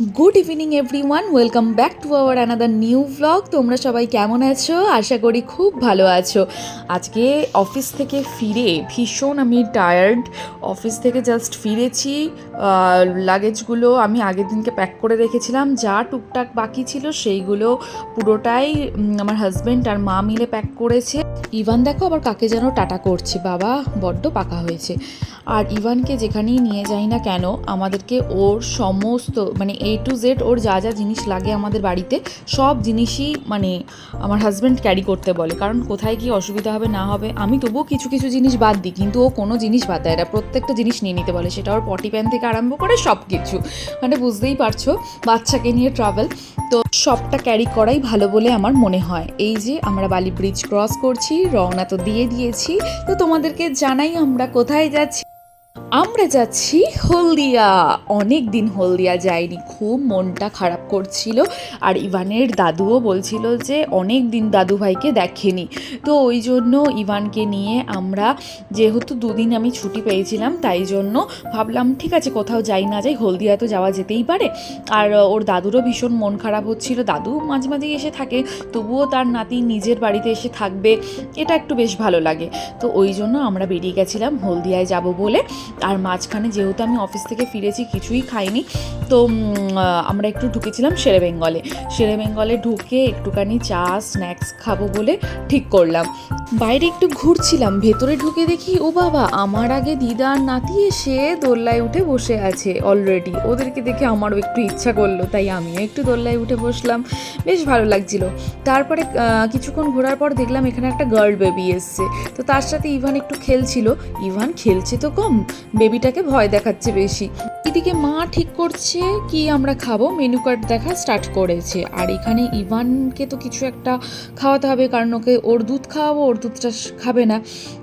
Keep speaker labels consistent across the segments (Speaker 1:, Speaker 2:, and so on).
Speaker 1: Good evening everyone welcome back to our another new blog তোমরা সবাই কেমন আছো? আশা করি খুব ভালো আছো। আজকে অফিস থেকে ফিরে ভীষণ আমি টায়ার্ড অফিস থেকে জাস্ট ফিরেছি। লাগেজগুলো আমি আগের দিনকে প্যাক করে রেখেছিলাম। যা টুকটাক বাকি ছিল সেইগুলো পুরোটাই আমার হাজব্যান্ড আর মা মিলে প্যাক করেছে। ইভান দেখো আবার কাকে যেন টাটা করছে। বাবা, বড্ড পাকা হয়েছে। আর ইভানকে যেখানেই নিয়ে যাই না কেন, আমাদেরকে ওর সমস্ত মানে এ টু জেড ওর যা যা জিনিস লাগে আমাদের বাড়িতে, সব জিনিসই মানে আমার হাজব্যান্ড ক্যারি করতে বলে। কারণ কোথায় কি অসুবিধা হবে, না হবে, আমি তবুও কিছু কিছু জিনিস বাদ দিই। কিন্তু ও কোনো জিনিস বাদ দেয় না। প্রত্যেকটা জিনিস নিয়ে নিতে বলে। সেটা ওর পটি প্যান থেকে আরম্ভ করে সব কিছু মানে বুঝতেই পারছ, বাচ্চাকে নিয়ে ট্রাভেল তো সবটা ক্যারি করাই ভালো বলে আমার মনে হয়। এই যে আমরা বালি ব্রিজ ক্রস করছি, রওনা তো দিয়ে দিয়েছি। তো তোমাদেরকে জানাই আমরা কোথায় যাচ্ছি। আমরা যাচ্ছি হলদিয়া। অনেক দিন হলদিয়া যাইনি খুব মনটা খারাপ করছিল। আর ইভানের দাদুও বলছিল যে, অনেক দিন দাদু ভাইকে দেখেনি। তো ওই জন্য ইভানকে নিয়ে আমরা, যেহেতু দুদিন আমি ছুটি পেয়েছিলাম, তাই জন্য ভাবলাম, ঠিক আছে, কোথাও যাই না যাই, হলদিয়া তো যাওয়া যেতেই পারে। আর ওর দাদুরও ভীষণ মন খারাপ হচ্ছিল। দাদু মাঝে মাঝে এসে থাকে, তবুও তার নাতি নিজের বাড়িতে এসে থাকবে, এটা একটু বেশ ভালো লাগে। তো ওই জন্য আমরা বেরিয়ে গেছিলাম হলদিয়ায় যাব বলে। আর মাঝখানে যেহেতু আমি অফিস থেকে ফিরেছি, কিছুই খাইনি, তো আমরা একটু ঢুকেছিলাম শেরে বেঙ্গলে। শেরে বেঙ্গলে ঢুকে একটুখানি চা, স্ন্যাক্স খাব বলে ঠিক করলাম। বাইরে একটু ঘুরছিলাম, ভেতরে ঢুকে দেখি, ও বাবা, আমার আগে দিদা আর নাতি এসে দোল্লায় উঠে বসে আছে অলরেডি ওদেরকে দেখে আমারও একটু ইচ্ছা করল, তাই আমিও একটু দোল্লায় উঠে বসলাম। বেশ ভালো লাগছিল। তারপরে কিছুক্ষণ ঘোরার পর দেখলাম এখানে একটা গার্ল বেবি এসছে। তো তার সাথে ইভান একটু খেলছিল। ইভান খেলছে তো কম বেবিটাকে ভয় দেখাচ্ছে বেশি। এদিকে মা ঠিক করছে কি আমরা খাব মেনু কার্ড দেখা স্টার্ট করেছে। আর এখানে ইভানকে তো কিছু একটা খাওয়াতে হবে, কারণ ওকে ওর দুধ খাওয়াবো, ওর দুধটা খাবে না।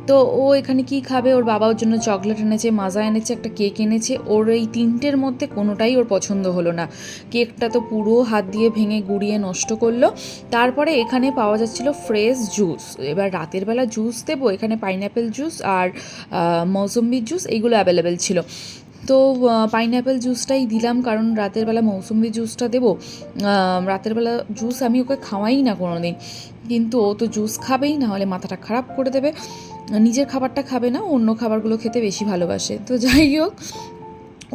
Speaker 1: তো ও এখানে কি খাবে? ওর বাবা ওর জন্য চকলেট এনেছে মাজা এনেছে একটা কেক এনেছে। ওর এই তিনটের মধ্যে কোনোটাই ওর পছন্দ হলো না। কেকটা তো পুরো হাত দিয়ে ভেঙে গুড়িয়ে নষ্ট করল। তারপরে এখানে পাওয়া যাচ্ছিল ফ্রেশ জুস। এবার রাতের বেলা জুস দেবো। এখানে পাইনঅ্যাপেল জুস আর আহ, মৌসম্বির জুস এইগুলো অ্যাভেলেবেল ছিল। তো পাইনঅ্যাপেল জুসটাই দিলাম কারণ রাতের বেলা মৌসুম্বি জুসটা দেবো। রাতের বেলা জুস আমি ওকে খাওয়াই না কোনো দিন কিন্তু ও তো জুস খাবেই, না হলে মাথাটা খারাপ করে দেবে। নিজের খাবারটা খাবে না, অন্য খাবারগুলো খেতে বেশি ভালোবাসে। তো যাই হোক,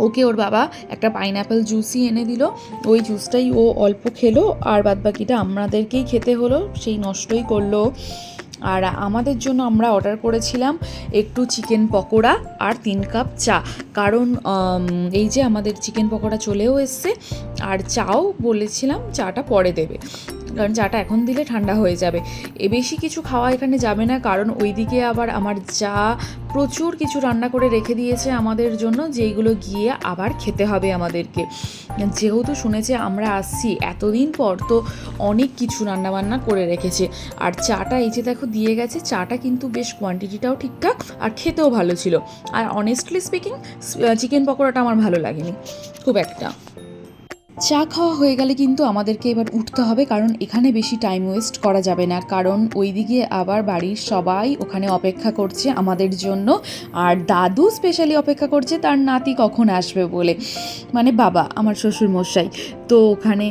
Speaker 1: ওকে ওর বাবা একটা পাইনঅ্যাপেল জুসই এনে দিল। ওই জুসটাই ও অল্প খেলো, আর বাদ বাকিটা আমাদেরকেই খেতে হলো। সেই নষ্টই করল। আর আমাদের জন্য আমরা অর্ডার করেছিলাম একটু চিকেন পকোড়া আর তিন কাপ চা। কারণ এই যে আমাদের চিকেন পকোড়া চলেও এসছে, আর চাও বলেছিলাম চাটা পরে দেবে। কারণ চাটা এখন দিলে ঠান্ডা হয়ে যাবে। এ বেশি কিছু খাওয়া এখানে যাবে না, কারণ ওইদিকে আবার আমার যা প্রচুর কিছু রান্না করে রেখে দিয়েছে আমাদের জন্য, যেইগুলো গিয়ে আবার খেতে হবে আমাদেরকে। যেহেতু শুনেছে আমরা আসছি, এতদিন পর তো অনেক কিছু রান্নাবান্না করে রেখেছে। আর চাটা এই যে দেখো দিয়ে গেছে, চাটা কিন্তু বেশ কোয়ান্টিটিটাও ঠিকঠাক আর খেতেও ভালো ছিল। আর অনেস্টলি স্পিকিং চিকেন পকোড়াটা আমার ভালো লাগেনি, খুব একটা। চা খাওয়া হয়ে গেলে কিন্তু আমাদেরকে এবার উঠতে হবে, কারণ এখানে বেশি টাইম ওয়েস্ট করা যাবে না। কারণ ওইদিকে আবার বাড়ির সবাই ওখানে অপেক্ষা করছে আমাদের জন্য, আর দাদু স্পেশালি অপেক্ষা করছে, তার নাতি কখন আসবে বলে। মানে বাবা, আমার শ্বশুর মশাই। তো ওখানে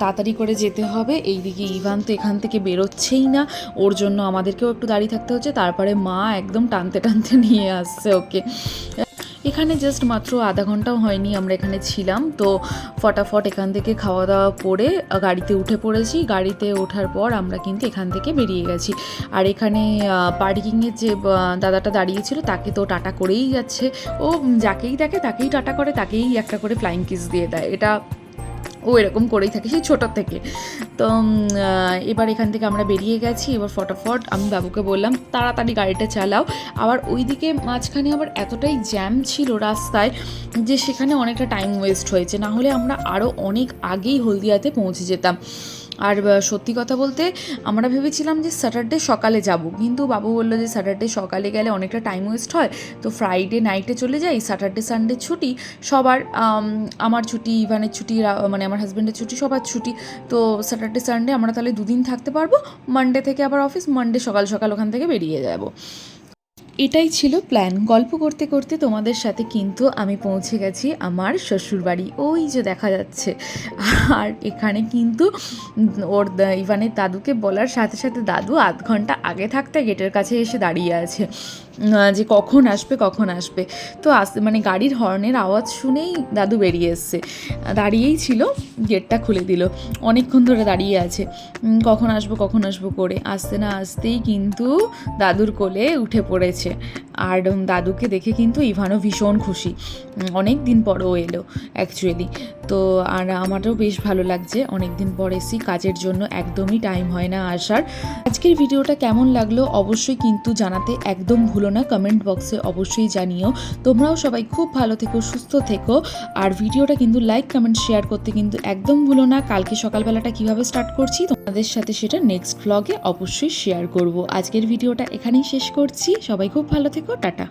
Speaker 1: তাড়াতাড়ি করে যেতে হবে। এইদিকে ইভান তো এখান থেকে বেরোচ্ছেই না। ওর জন্য আমাদেরকেও একটু দাঁড়িয়ে থাকতে হচ্ছে। তারপরে মা একদম টানতে টানতে নিয়ে আসছে ওকে। এখানে জাস্ট মাত্র আধা ঘন্টাও হয়নি, আমরা এখানে ছিলাম। তো ফটাফট এখান থেকে খাওয়া দাওয়া করে গাড়িতে উঠে পড়েছি। গাড়িতে ওঠার পর আমরা কিন্তু এখান থেকে বেরিয়ে গেছি। আর এখানে পার্কিংয়ের যে দাদাটা দাঁড়িয়েছিল, তাকে তো টাটা করেই যাচ্ছে। ও যাকেই দেখে তাকেই টাটা করে, তাকেই একটা করে ফ্লাইং কিস দিয়ে দেয়। এটা ও এরকম করেই থাকে, সেই ছোটোর থেকে। তো এবার এখান থেকে আমরা বেরিয়ে গেছি, এবার ফটাফট আমি বাবুকে বললাম, তাড়াতাড়ি গাড়িটা চালাও। আবার ওইদিকে মাঝখানে আবার এতটাই জ্যাম ছিল রাস্তায় যে সেখানে অনেকটা টাইম ওয়েস্ট হয়েছে। না হলে আমরা আরও অনেক আগেই হলদিয়াতে পৌঁছে যেতাম। আর সত্যি কথা বলতে আমরা ভেবেছিলাম যে স্যাটারডে সকালে যাব, কিন্তু বাবু বলল যে স্যাটারডে সকালে গেলে অনেকটা টাইম ওয়েস্ট হয়, তো ফ্রাইডে নাইটে চলে যাই স্যাটারডে সানডে ছুটি, সবার আমার ছুটি ইভানের ছুটি মানে আমার হাজব্যান্ডের ছুটি, সবার ছুটি, তো স্যাটারডে সানডে আমরা তাহলে দুদিন থাকতে পারব মানডে থেকে আবার অফিস মানডে সকাল সকাল ওখান থেকে বেরিয়ে যাব। এটাই ছিল প্ল্যান গল্প করতে করতে তোমাদের সাথে কিন্তু আমি পৌঁছে গেছি আমার শ্বশুরবাড়ি। ওই যে দেখা যাচ্ছে। আর এখানে কিন্তু ওর ইভানের দাদুকে বলার সাথে সাথে দাদু আধ ঘণ্টা আগে থাকতে গেটের কাছে এসে দাঁড়িয়ে আছে। যে কখন আসবে কখন আসবে। তো আসতে মানে গাড়ির হর্নের আওয়াজ শুনেই দাদু বেরিয়ে এসছে। দাঁড়িয়েই ছিল, গেটটা খুলে দিল। অনেকক্ষণ ধরে দাঁড়িয়ে আছে। কখন আসব কখন আসব করে? আসতে না আসতেই কিন্তু দাদুর কোলে উঠে পড়েছে। છે. আর দাদুকে দেখে কিন্তু ইভানও ভীষণ খুশি। অনেক দিন পর ও এলো অ্যাকচুয়ালি তো, আর আমারও বেশ ভালো লাগছে। অনেক দিন পর এসি কাজের জন্য একদমই টাইম হয় না আসার। আজকের ভিডিওটা কেমন লাগল অবশ্যই কিন্তু জানাতে একদম ভুলো না। কমেন্ট বক্সে অবশ্যই জানিও। তোমরাও সবাই খুব ভালো থেকো, সুস্থ থেকো। আর ভিডিওটা কিন্তু লাইক কমেন্ট শেয়ার করতে কিন্তু একদম ভুলো না। কালকে সকালবেলাটা কীভাবে স্টার্ট করছি, তোমাদের সাথে সেটা নেক্সট ব্লগে অবশ্যই শেয়ার করব। আজকের ভিডিওটা এখানেই শেষ করছি। সবাই খুব ভালো থেকো টাটা।